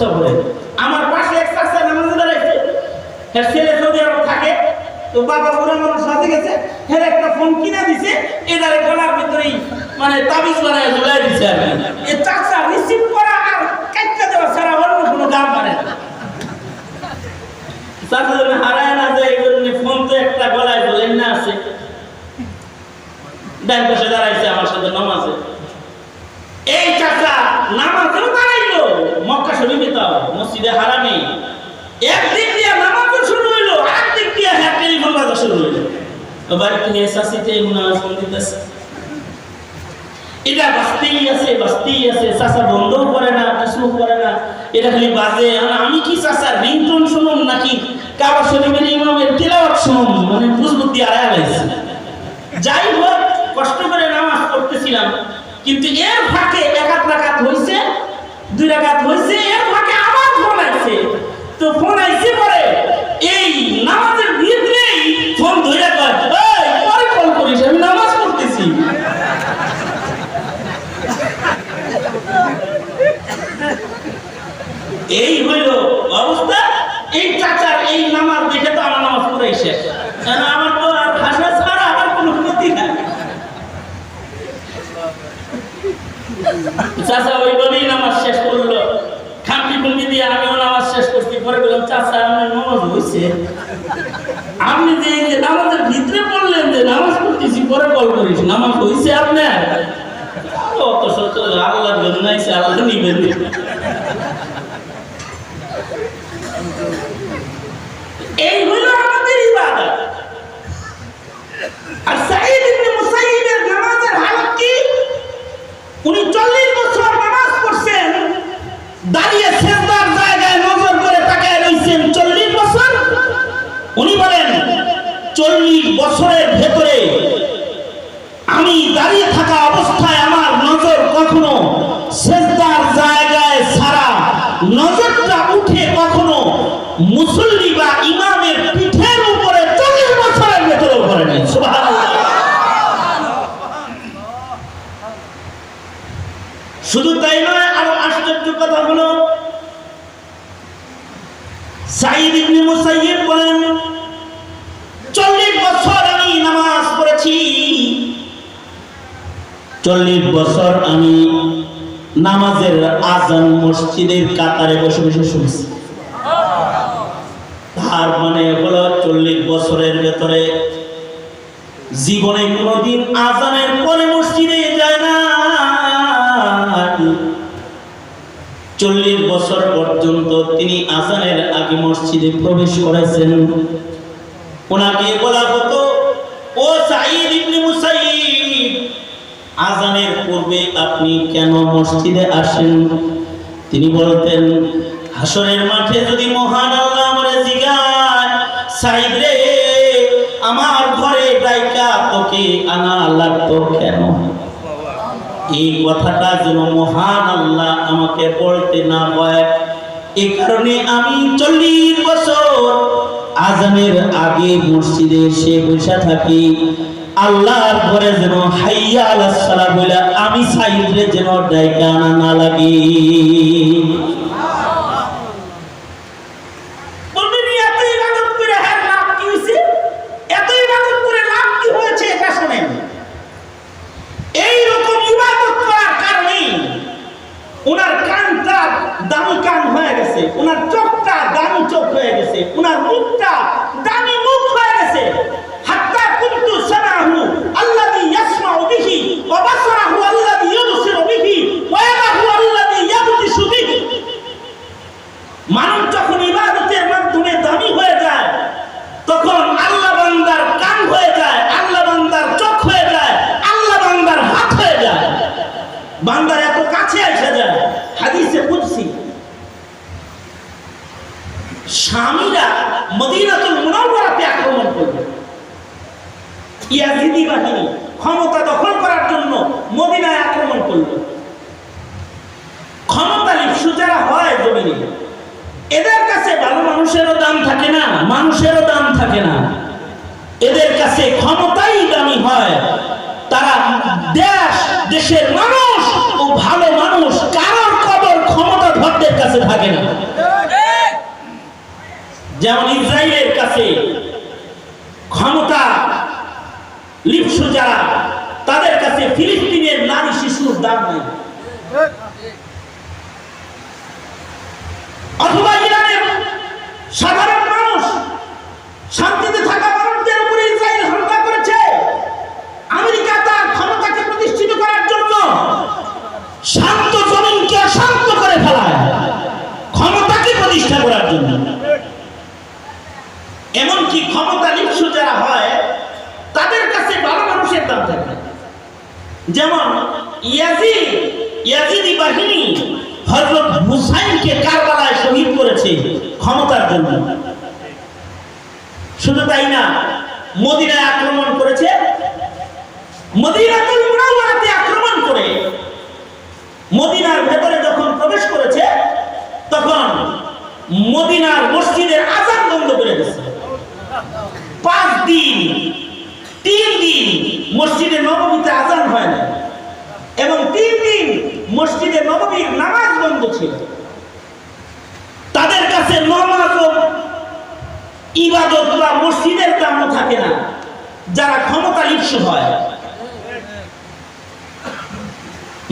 সফরে আমার পাশে এক চাচা নামাজে দাঁড়াইছে। হ্যাঁ ছেলে সৌদি আরব থাকে, তো বাবা বুড়া মানুষ সাথে গেছে। হ্যাঁ একটা ফোন কিনে দিছে, এটারে গলার ভিতরেই মানে তাবিজ বানায় ঝুলাই দিছে কি। এ চাচা রিসিভ করা আর কাটতে দেওয়া ছাড়া অন্য কোনো কাম পারে না। যেন হারায় না যায়, এই জন্য ফোন তো একটা গলায় ঝুলেন না আছে ডান পাশে দাঁড়াইছে আমার সাথে নামাজে। এই চাচা একদিক দিয়ে নামাজও শুরু হইল, আরেকদিক দিয়ে হ্যাঁ টেলিফোন বাজা শুরু হইল। তো বাড়ি থেকে শাসিতে মুনাজ ফোন দিতেছে এটা বাঁচতেই আছে বাঁচতেই আছে, চাচা বন্ধও করে না কিছুও করে না। এটা খালি বাজে। আমি কি চাচা রিংটোন শুনুন নাকি? কাবা শরীফের ইমামের তেলাওয়াত শুনুন মানে বুঝবুদ্ধি আড়াই লাগছে যাই হোক, কষ্ট করে নামাজ পড়তেছিলাম। কিন্তু এর ফাঁকে এক রাকাত হয়েছে দুই রাকাত হয়েছে এর ফাঁকে আবার ফোন আসছে তো ফোন আইছে পরে। এই নামাজের ভিতরেই ফোন ধরে কয় কল করিস? আমি নামাজ পড়তেছি। এই হইল অবস্থা। এই চাচার এই নামাজ দেখে তো আমার নামাজ পড়ে শেষ। আমার তো আর ভাষা ছাড়া আমার কোনো গতি নাই। চাচা ওইভাবেই নামাজ শেষ করল খামটি খুমটি দিয়ে আমিও নামাজ শেষ করছি পরে বললাম চাচা আমার নামাজ হয়েছে আপনি যে এই যে নামাজের ভিতরে বললেন যে নামাজ কল করিস, নামাজ হয়েছে আপনার? অত সত আল্লাহ জন্য আইসে আল্লাহ নিবেন। এই হইল আমাদের ইবাদত। আর সাঈদ ইবনে মুসাইয়িবের নামাজের হালত কি? উনি 40 বছর নামাজ পড়ছেন, দাঁড়িয়ে সেজদার জায়গায় নজর করে তাকায় রইছেন 40 বছর। উনি বলেন 40 বছরের ভেতরে আমি দাঁড়িয়ে থাকা অবস্থায় আমার নজর কখনো সেজদার জায়গায় ছাড়া নজরটা উঠে কখনো মুসল্লি বা ইমামের পিঠের উপরে চল্লিশ বছরের ভেতরে পড়ে নেই সুবহানাল্লাহ। শুধু তাই নয় আরও আশ্চর্য কথা হলো সাইদ ইবনে মুসাইয়িব বলেন চল্লিশ বছর আমি নামাজ পড়েছি চল্লিশ বছর আমি নামাজের আজান মসজিদের কাতারে বসে বসে শুনছি। তার মানে হলো চল্লিশ বছরের ভেতরে জীবনে কোনোদিন আজানের পরে মসজিদে যায় না। চল্লিশ বছর পর্যন্ত তিনি আজানের আগে মসজিদে প্রবেশ করেছেন। ওনাকে বলা হতো ও সাইদ ইবনে মুসাইব আজানের পূর্বে আপনি কেন মসজিদে আসেন? তিনি বলতেন, হাসরের মাঠে যদি মহান আল্লাহ আমারে জিগায়, সাইদ রে, আমার ঘরে ডাইকা তোকে আনা লাগতো কেন? এই কথাটা যেন মহান আল্লাহ আমাকে বলতে না হয় এই কারণে আমি চল্লিশ বছর আজানের আগে মসজিদে এসে বসে থাকি। আল্লাহর ঘরে যেন হাইয়া আলাহ সালা বলে আমি সাইডে যেন ডাইকা আনা না লাগে। ওনার ওনার চোখটা দামি চোখ হয়ে গেছে ওনার মুখটা দামি মুখ হয়ে গেছে হাত্তা কুনতু সামাহু আল্লাযী ইয়াসমাউ বিহি ওয়া বাসারাহু আল্লাযী ইউবসিরু বিহি ওয়া ইয়াদাহু আল্লাযী ইয়াবতিশু বিহি মানুষ যখন ইবাদতের মাধ্যমে দামি হয়ে যায় তখন আল্লাহ বান্দার কান হয়ে যায় আল্লাহ বান্দার চোখ হয়ে যায় আল্লাহ বান্দার হাত হয়ে যায় বান্দার এত কাছে এসে যায় হাদিসে কুদসি স্বামীরা মদিনাতুল মুনাওয়ারাতে আক্রমণ করবে ইয়াজিদি বাহিনী ক্ষমতা দখল করার জন্য আক্রমণ করল। ক্ষমতা যারা হয় জমিনে, এদের কাছে ভালো মানুষেরও দাম থাকে না, মানুষেরও দাম থাকে না। এদের কাছে ক্ষমতাই দামি হয়। তারা দেশ, দেশের মানুষ ও ভালো মানুষ, কারোর কদর ক্ষমতা তাদের কাছে থাকে না। যেমন ইসরায়েলের কাছে ক্ষমতা লিপসু যারা, তাদের কাছে ফিলিস্তিনের নারী শিশুর দাম নেই অথবা ইরানের সাধারণ মানুষ শান্তিতে থাকা মানুষদের উপরে ইসরায়েল হামলা করেছে আমেরিকা তার ক্ষমতাকে প্রতিষ্ঠিত করার জন্য শান্ত জমিনকে অশান্ত করে ফেলায় ক্ষমতাকে প্রতিষ্ঠা করার জন্য এমনকি ক্ষমতা লিপ্সু যারা হয়, তাদের কাছে ভালো মানুষের দাম থাকে। যেমন ইয়াজিদ বাহিনী হযরত হুসাইনকে কারবালায় শহীদ করেছে ক্ষমতার জন্য। শুধু তাই না, মদিনায় আক্রমণ করেছে, মদিনাতুল আক্রমণ করে মদিনার ভেতরে যখন প্রবেশ করেছে, তখন মদিনার মসজিদের আজান বন্ধ করে দিয়েছে পাঁচ দিন তিন দিন মসজিদে নবমীতে আজান হয় না। এবং তিন দিন মসজিদে নবমীর নামাজ বন্ধ ছিল। তাদের কাছে নামাজ ইবাদত বা মসজিদের দামও থাকে না, যারা ক্ষমতা লিপ্স হয়।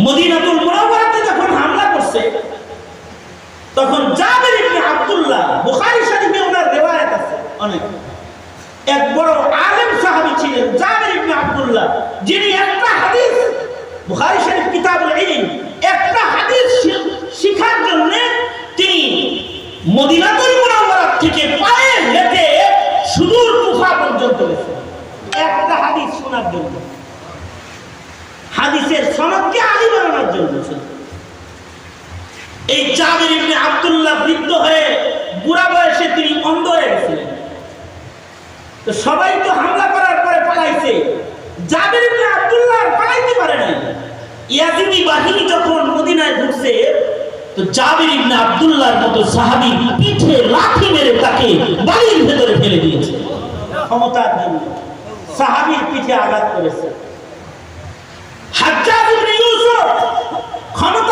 মদিনাতুল মুনাওয়ারাতে যখন হামলা করছে, তখন জাবের ইবনে আব্দুল্লাহ, বুখারী শরীফে ওনার রিওয়ায়াত আছে অনেক। এক বড় আলেম সাহাবী ছিলেন, জাবের ইবনে আব্দুল্লাহ, যিনি একটা হাদিস, বুখারী শরীফ, কিতাবুল ইলম, একটা হাদিস শিখার জন্য তিনি মদিনাতুল মুনাওয়ারা থেকে পায়ে হেঁটে সুদূর কুফা পর্যন্ত গেছেন। একটা হাদিস শোনার জন্য। হাদিসের সনদকে আলী বানানোর জন্য এই জাবির ইবনে আব্দুল্লাহ বৃদ্ধ হয়ে বুড়া বয়সে তিনি অন্ধ হয়ে গেছিলেন তো সবাই তো হামলা করার পরে পালাইছে। জাবির ইবনে আব্দুল্লাহ পালাইতে পারে নাই। ইয়াজিদি বাহিনী যখন মদিনায় ঢুকছে, তো জাবির ইবনে আব্দুল্লাহর মতো সাহাবী পিঠে লাঠি মেরে তাকে বাড়ির ভেতরে ফেলে দিয়েছে। ক্ষমতার জন্য সাহাবীর পিঠে আঘাত করেছে। ইবনে ইউসুফ ক্ষমতার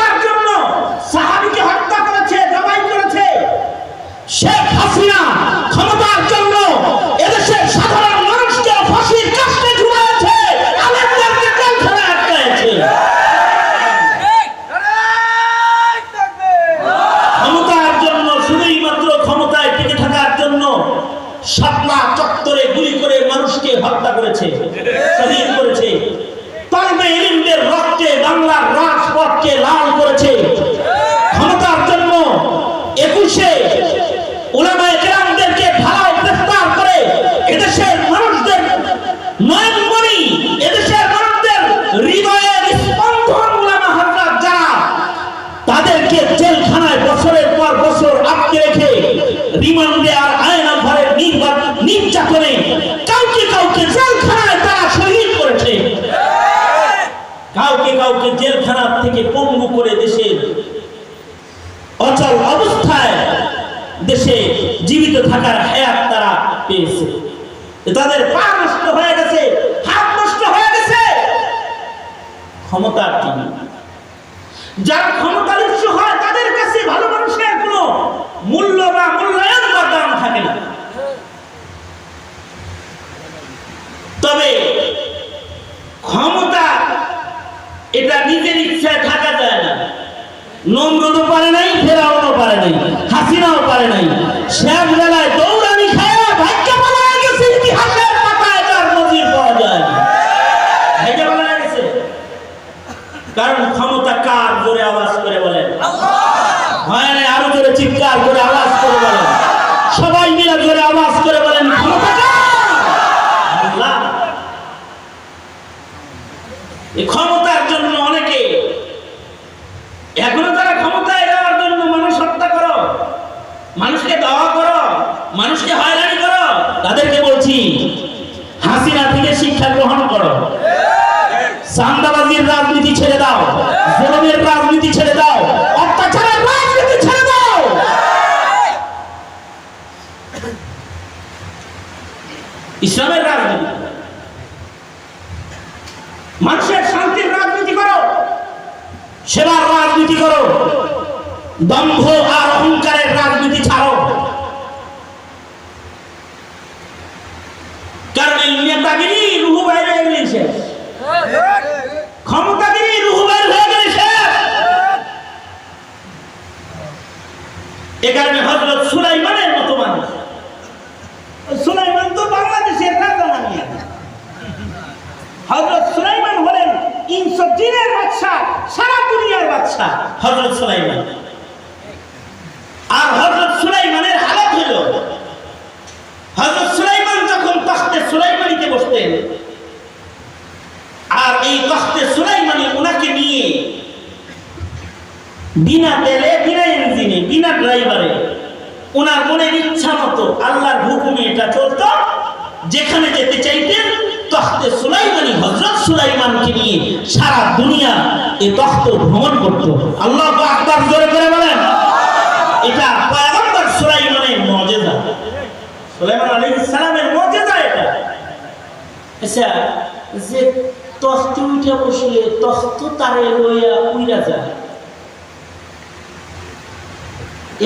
থেকে পঙ্গু করে দেশের অচল অবস্থায় দেশে জীবিত থাকার হায়াত তারা পেয়েছে। তাদের পা নষ্ট হয়ে গেছে, হাত নষ্ট হয়ে গেছে। ক্ষমতার জন্য। যার ক্ষমতালিপ্স হয় তাদের কাছে ভালো মানুষের কোনো মূল্য বা মূল্যায়ন বা দাম থাকে না তবে ক্ষমতা এটা নিজের ইচ্ছায় থাকা যায় না। নমরুদও পারে নাই, ফেরাউনও পারে নাই, হাসিনাও পারে নাই। শেষ বেলায় দৌড়ানি কারণ ক্ষমতা কার জোরে আওয়াজ করে বলেন হয় আরও জোরে চিৎকার করে আওয়াজ করে বলেন সবাই মিলে জোরে আওয়াজ করে বলেন ক্ষমতা জন্য অনেকে এখনও তারা ক্ষমতায় যাওয়ার জন্য মানুষ হত্যা করো মানুষকে দাওয়া করো মানুষকে হয়রানি করো তাদেরকে বলছি হাসিনা থেকে শিক্ষা গ্রহণ করো চান্দাবাজির রাজনীতি ছেড়ে দাও জনমের রাজনীতি ছেড়ে দাও অত্যাচারের রাজনীতি ছেড়ে দাও ইসলামের রাজনীতি। মানুষের শান্তির রাজনীতি করো, সেবার রাজনীতি করো, দম্ভ আর অহংকারের রাজনীতি ছাড়ো। কারণ এই নেতাগিরি রুহু বাইরে গেলে ক্ষমতাগিরি রুহু বাইরে হয়ে গেলে এ কারণে হজরত সুলাইমানের মতো মানুষ সুলাইমান তো বাংলাদেশের রাজা নামিয়া হজরত সুলাইমান হলেন ইনসো জিনের বাদশাহ সারা দুনিয়ার বাদশাহ হজরত সুলাইমান। আর সুলাইমানের হালাত হইল সুলাইমান যখন তখতে সুলাইমানিতে বসতেন, আর এই তখতে সুলাইমানি ওনাকে নিয়ে বিনা তেলে, বিনা ইঞ্জিনে, বিনা ড্রাইভারে ওনার মনের ইচ্ছা মতো আল্লাহর হুকুমে এটা চলতো, যেখানে যেতে চাইতেন তখতে সুলাইমানি হজরত সুলাইমানকে নিয়ে সারা দুনিয়া এই তখ্ত ভ্রমণ করত। আল্লাহ আকবার জোরে করে বলেন। এটা পয়গম্বর সুলাইমানের মজেদা সুলাইমান আলাইহিস সালামের মজেদা এটা। আচ্ছা যে তখতে উঠে বসলে তখ্ত তারে লইয়া উইরা যায়।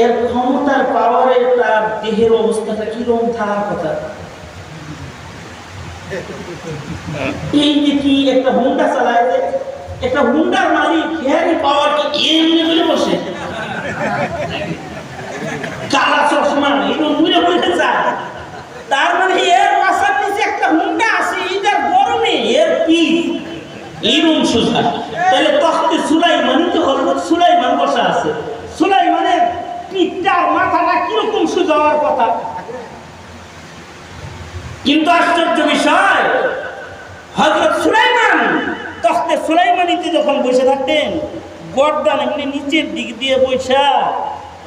এর ক্ষমতার পাওয়ারে তার দেহের অবস্থাটা কীরকম থাকার কথা? এই যে একটা একটা কালা চশমা যায়। তার মানে এর একটা গরমে তাহলে তখতে সুলাইমান তো সুলাইমান বসা আছে সুলাইমানের পিঠটা মাথাটা কীরকম সোজা হওয়ার কথা কিন্তু আশ্চর্য বিষয় হজরত সুলাইমান, তখতে সুলাইমানিতে যখন বসে থাকতেন, গর্দান এমনি নিচের দিক দিয়ে বৈশা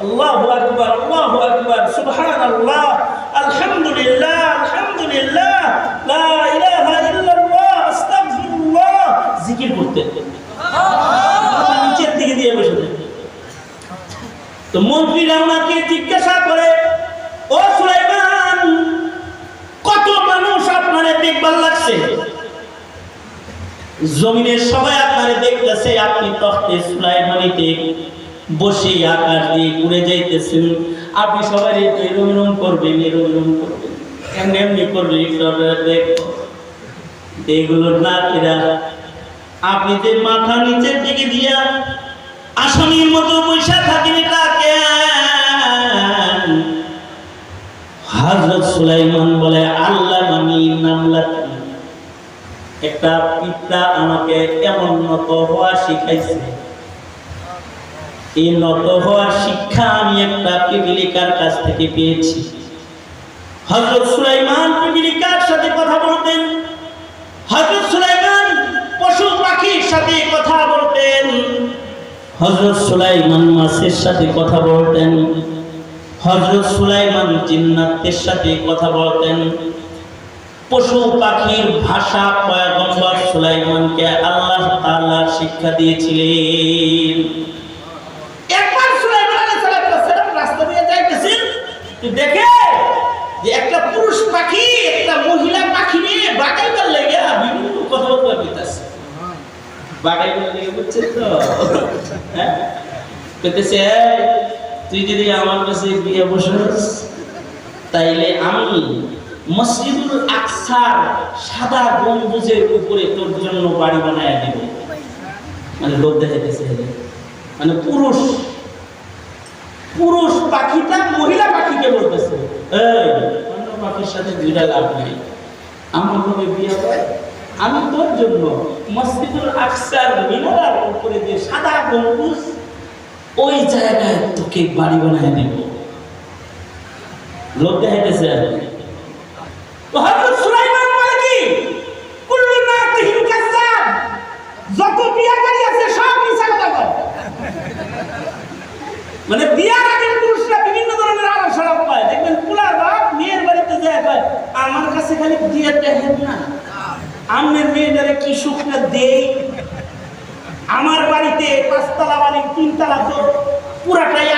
আল্লাহ আকবার আল্লাহ আকবার সুবহান আল্লাহ আলহামদুলিল্লাহ আলহামদুলিল্লাহ, লা ইলাহা ইল্লাল্লাহ, আস্তাগফিরুল্লাহ জিকির করতেন। নিচের দিকে দিয়ে বসে থাকতেন। তো মন্ত্রীরা ওনাকে জিজ্ঞাসা করে ও সুলাইমান কত মানুষ আপনারে দেখবার লাগছে জমিনের সবাই আপনারে দেখতেছে, আপনি তখতে সুলাইমানিতে বসে আকাশ দিয়ে ঘুরে যাইতেছেন। আপনি সবাই এরম এরম করবেন, এরম এরম করবেন। এমনি এমনি করবেন দেখো এগুলো না এরা আপনি যে মাথা নিচের দিকে দিয়া আসামির মতো বৈশা থাকেন, এটা কেন? হযরত সুলাইমান বলে, আল্লাহ একটা পিতা আমাকে এমন নত হওয়া শিখাইছে। এই নত হওয়ার শিক্ষা আমি একটা পিপিলিকার কাছ থেকে পেয়েছি। হযরত সুলাইমান পিপিলিকার সাথে কথা বলতেন। হযরত সুলাইমান পশু পাখির সাথে কথা বলতেন। হযরত সুলাইমান মাছের সাথে কথা বলতেন। হজরত সুলাইমান জিন্নাতের সাথে কথা বলতেন। পশু পাখির ভাষা পয়গম্বর সুলাইমানকে আল্লাহ তাআলা শিক্ষা দিয়েছিলেন। একবার সুলাইমান আলাইহিস সালাম রাস্তা দিয়ে যাইতেছেন দেখে যে একটা পুরুষ পাখি, একটা মহিলা পাখি নিয়ে বাগাইবার লেগে বিভিন্ন কথাবার্তা কইতাছে। বাগাইবার লেগে বুঝছেন তো হ্যাঁ? কইতেছে তুই যদি আমার কাছে বিয়ে বসস, তাইলে আমি মসজিদুল আকসার সাদা গম্বুজের উপরে তোর জন্য বাড়ি বানায় দেব। মানে লোক মানে পুরুষ পুরুষ পাখিটা মহিলা পাখিকে বলতেছে। অন্য পাখির সাথে আমার বিয়ে হয় আমি তোর জন্য মসজিদুল আকসার মিনারার উপরে যে সাদা গম্বুজ, ওই জায়গায় তোকে বাড়ি বানায় দেব। লোক দেখাইতেছে আর। হযরত সুলাইমান বলে কি? যত বিয়াকারী সব মিছা মানে বিয়ার পুরুষরা বিভিন্ন ধরনের আলোচনা পায়। দেখবেন পুলার বাপ মেয়ের বাড়িতে যায় আমার কাছে খালি দিয়ে দেখেন না। আমের কি সুখটা দেই? আমার বাড়িতে পাঁচতলা বাড়ি, তিনতলা তো পুরাটাই